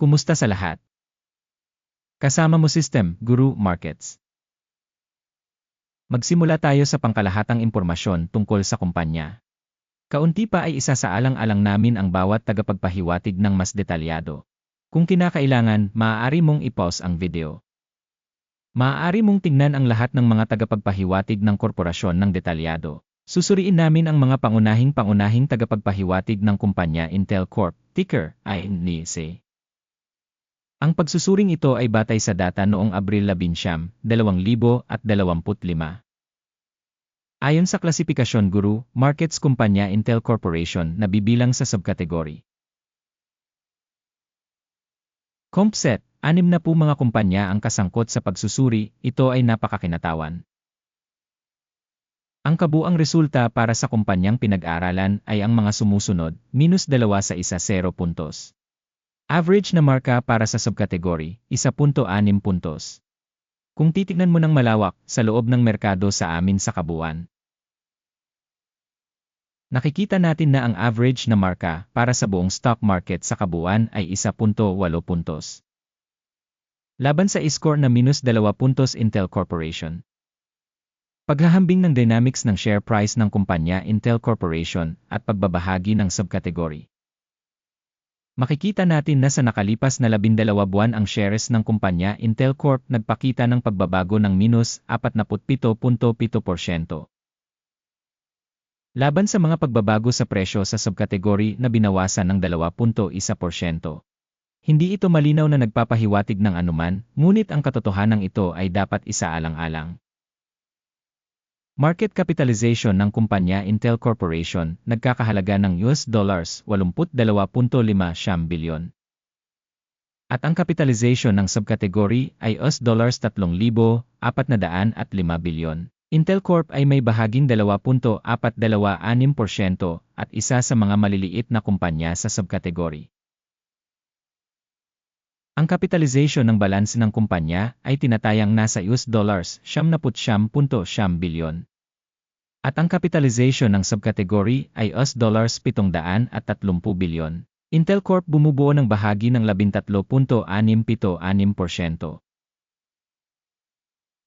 Kumusta sa lahat? Kasama mo System, Guru Markets. Magsimula tayo sa pangkalahatang impormasyon tungkol sa kumpanya. Kaunti pa ay isa sa alang-alang namin ang bawat tagapagpahiwatig ng mas detalyado. Kung kinakailangan, maaari mong i-pause ang video. Maaari mong tingnan ang lahat ng mga tagapagpahiwatig ng korporasyon ng detalyado. Susuriin namin ang mga pangunahing-pangunahing tagapagpahiwatig ng kumpanya Intel Corp, ticker, INC. Ang pagsusuring ito ay batay sa data noong Abril 11, 2025. Ayon sa klasifikasyon guru, markets kumpanya Intel Corporation na bibilang sa subkategory. Compset, anim na po mga kumpanya ang kasangkot sa pagsusuri, ito ay napakakinatawan. Ang kabuang resulta para sa kumpanyang pinag-aralan ay ang mga sumusunod, minus dalawa sa isa 0 puntos. Average na marka para sa subkategory, 1.6 puntos. Kung titignan mo ng malawak sa loob ng merkado sa amin sa kabuuan. Nakikita natin na ang average na marka para sa buong stock market sa kabuuan ay 1.8 puntos. Laban sa score na minus 2 puntos Intel Corporation. Paghahambing ng dynamics ng share price ng kumpanya Intel Corporation at pagbabahagi ng subkategory. Makikita natin na sa nakalipas na 12 buwan ang shares ng kumpanya Intel Corp nagpakita ng pagbabago ng minus 47.7%. Laban sa mga pagbabago sa presyo sa subkategory na binawasan ng 2.1%. Hindi ito malinaw na nagpapahiwatig ng anuman, ngunit ang katotohanan ito ay dapat isaalang-alang. Market capitalization ng kumpanya Intel Corporation nagkakahalaga ng US dollars 82.5 bilyon. At ang capitalization ng subkategory ay US dollars 3,405 bilyon. Intel Corp ay may bahaging 2.426% at isa sa mga maliliit na kumpanya sa subkategory. Ang capitalization ng balanse ng kumpanya ay tinatayang nasa US dollars 70.7 bilyon. At ang capitalization ng subkategory ay US dollars 730 bilyon. Intel Corp bumubuo ng bahagi ng 13.676%.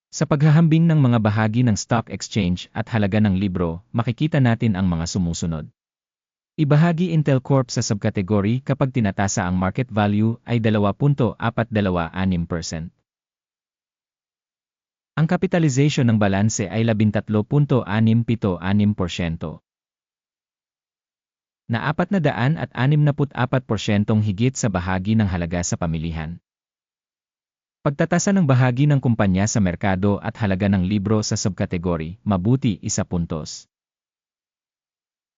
Sa paghahambing ng mga bahagi ng stock exchange at halaga ng libro, makikita natin ang mga sumusunod. Ibahagi Intel Corp sa subkategory kapag tinatasa ang market value ay 2.426%. Ang kapitalization ng balanse ay 13.676%. Na 400 at 64% higit sa bahagi ng halaga sa pamilihan. Pagtatasa ng bahagi ng kumpanya sa merkado at halaga ng libro sa subkategory, mabuti isa puntos.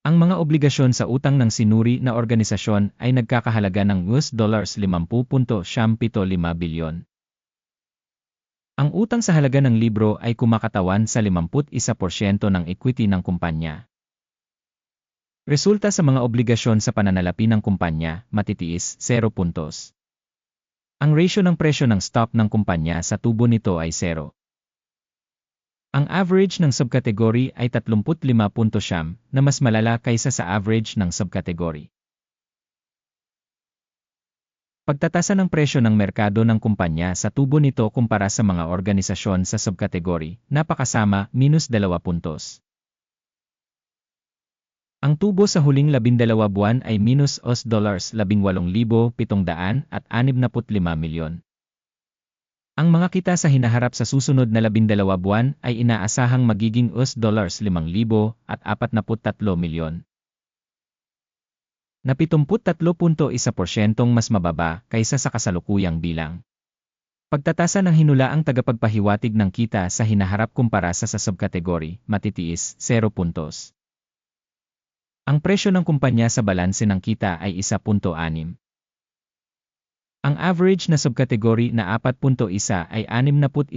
Ang mga obligasyon sa utang ng sinuri na organisasyon ay nagkakahalaga ng US dollars 50.75 bilyon. Ang utang sa halaga ng libro ay kumakatawan sa 51% ng equity ng kumpanya. Resulta sa mga obligasyon sa pananalapi ng kumpanya, matitiis, 0 puntos. Ang ratio ng presyo ng stock ng kumpanya sa tubo nito ay 0. Ang average ng subkategory ay 35.7 na mas malala kaysa sa average ng subkategory. Pagtatasa ng presyo ng merkado ng kumpanya sa tubo nito kumpara sa mga organisasyon sa subkategory, napakasama, minus 2 puntos. Ang tubo sa huling 12 buwan ay minus OS dollars 18,700 at 65 milyon. Ang mga kita sa hinaharap sa susunod na 12 buwan ay inaasahang magiging US dollars 5,000 at 43 milyon na 73.1% mas mababa kaysa sa kasalukuyang bilang. Pagtatasa ng hinulaang tagapagpahiwatig ng kita sa hinaharap kumpara sa sa subkategory, matitiis, 0 puntos. Ang presyo ng kumpanya sa balanse ng kita ay 1.6. Ang average na subkategory na 4.1 ay 61%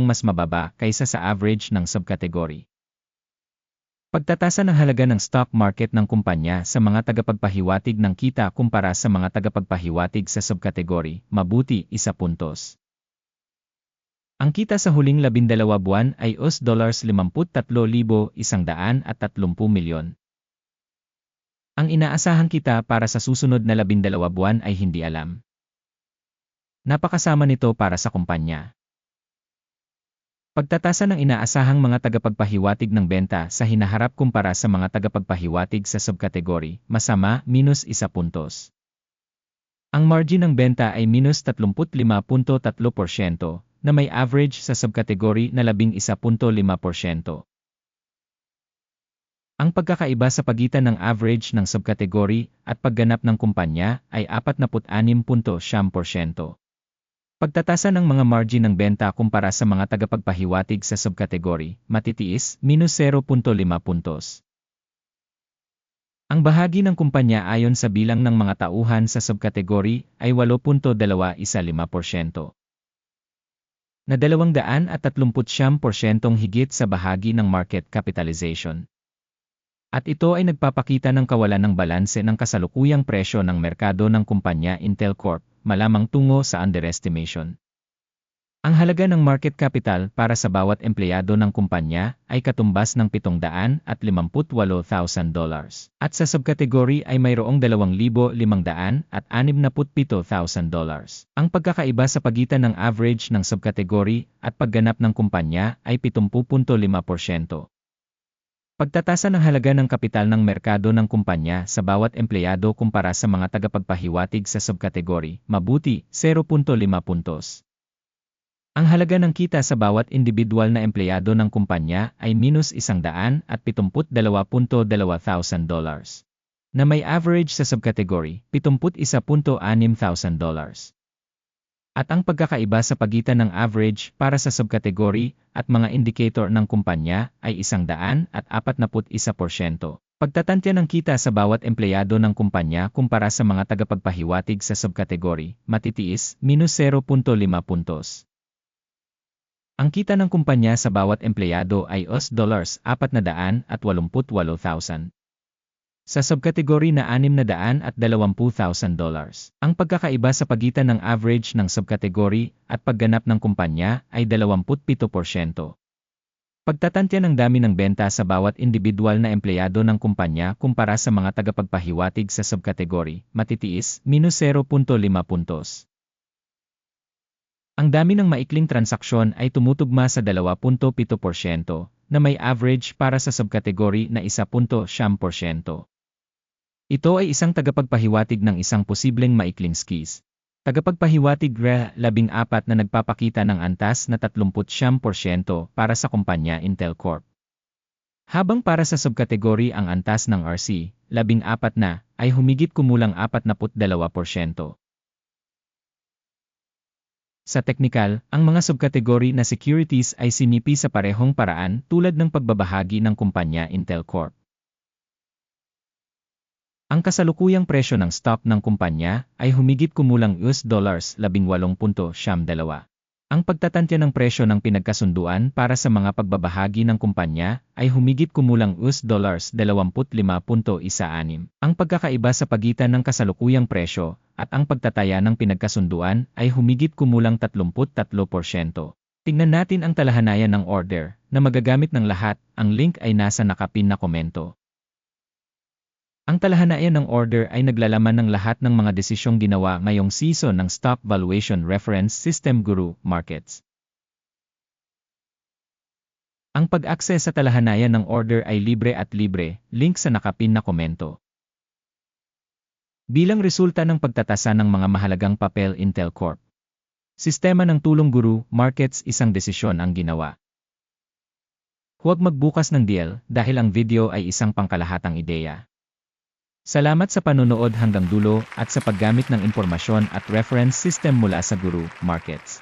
mas mababa kaysa sa average ng subkategory. Pagtatasa ng halaga ng stock market ng kumpanya sa mga tagapagpahiwatig ng kita kumpara sa mga tagapagpahiwatig sa subkategory, mabuti, isa puntos. Ang kita sa huling labindalawa buwan ay US dollars 53,130 milyon. Ang inaasahang kita para sa susunod na labindalawa buwan ay hindi alam. Napakasama nito para sa kumpanya. Pagtatasa ng inaasahang mga tagapagpahiwatig ng benta sa hinaharap kumpara sa mga tagapagpahiwatig sa subkategory, masama, minus isa puntos. Ang margin ng benta ay minus 35.3% na may average sa subkategory na 11.5%. Ang pagkakaiba sa pagitan ng average ng subkategory at pagganap ng kumpanya ay 46.7%. Pagtatasa ng mga margin ng benta kumpara sa mga tagapagpahiwatig sa subkategory, matitiis, minus 0.5 puntos. Ang bahagi ng kumpanya ayon sa bilang ng mga tauhan sa subkategory ay 8.215%. Na 230% higit sa bahagi ng market capitalization. At ito ay nagpapakita ng kawalan ng balanse ng kasalukuyang presyo ng merkado ng kumpanya Intel Corp malamang tungo sa underestimation. Ang halaga ng market capital para sa bawat empleyado ng kumpanya ay katumbas ng 758,000 dollars at sa subkategory ay mayroong 2,500 at 67,000 dollars. Ang pagkakaiba sa pagitan ng average ng subkategory at pagganap ng kumpanya ay 70.5%. Pagtatasa ng halaga ng kapital ng merkado ng kumpanya sa bawat empleyado kumpara sa mga tagapagpahiwatig sa subkategory, mabuti, 0.5 puntos. Ang halaga ng kita sa bawat individual na empleyado ng kumpanya ay minus 172.2 thousand dollars, na may average sa subkategory, 71.6 thousand dollars. At ang pagkakaiba sa pagitan ng average para sa subkategory at mga indicator ng kumpanya ay 100 at 41%. Pagtatantya ng kita sa bawat empleyado ng kumpanya kumpara sa mga tagapagpahiwatig sa subkategory, matitiis, minus 0.5 puntos. Ang kita ng kumpanya sa bawat empleyado ay US dollars 488,000 sa subkategory na 600 at 20,000 dollars. Ang pagkakaiba sa pagitan ng average ng subkategory at pagganap ng kumpanya ay 27%. Pagtatantya ng dami ng benta sa bawat individual na empleyado ng kumpanya kumpara sa mga tagapagpahiwatig sa subkategory, matitiis, minus 0.5 puntos. Ang dami ng maikling transaksyon ay tumutugma sa 2.7% na may average para sa subkategory na 1.7%. Ito ay isang tagapagpahiwatig ng isang posibleng maikling skis. Tagapagpahiwatig RE 14 na nagpapakita ng antas na 30% para sa kumpanya Intel Corp. Habang para sa subkategory ang antas ng RC, 14 na, ay humigit kumulang 42%. Sa teknikal, ang mga subkategory na securities ay sinipi sa parehong paraan tulad ng pagbabahagi ng kumpanya Intel Corp. Ang kasalukuyang presyo ng stock ng kumpanya ay humigit kumulang US dollars 18.72. Ang pagtatantya ng presyo ng pinagkasunduan para sa mga pagbabahagi ng kumpanya ay humigit kumulang US dollars 25.16. Ang pagkakaiba sa pagitan ng kasalukuyang presyo at ang pagtataya ng pinagkasunduan ay humigit kumulang 33%. Tingnan natin ang talahanayan ng order na magagamit ng lahat. Ang link ay nasa nakapin na komento. Ang talahanayan ng order ay naglalaman ng lahat ng mga desisyong ginawa ngayong season ng Stock Valuation Reference System Guru Markets. Ang pag-access sa talahanayan ng order ay libre at libre, link sa nakapin na komento. Bilang resulta ng pagtatasa ng mga mahalagang papel Intel Corp. Sistema ng tulong guru, markets isang desisyon ang ginawa. Huwag magbukas ng deal dahil ang video ay isang pangkalahatang ideya. Salamat sa panonood hanggang dulo at sa paggamit ng impormasyon at reference system mula sa Guru Markets.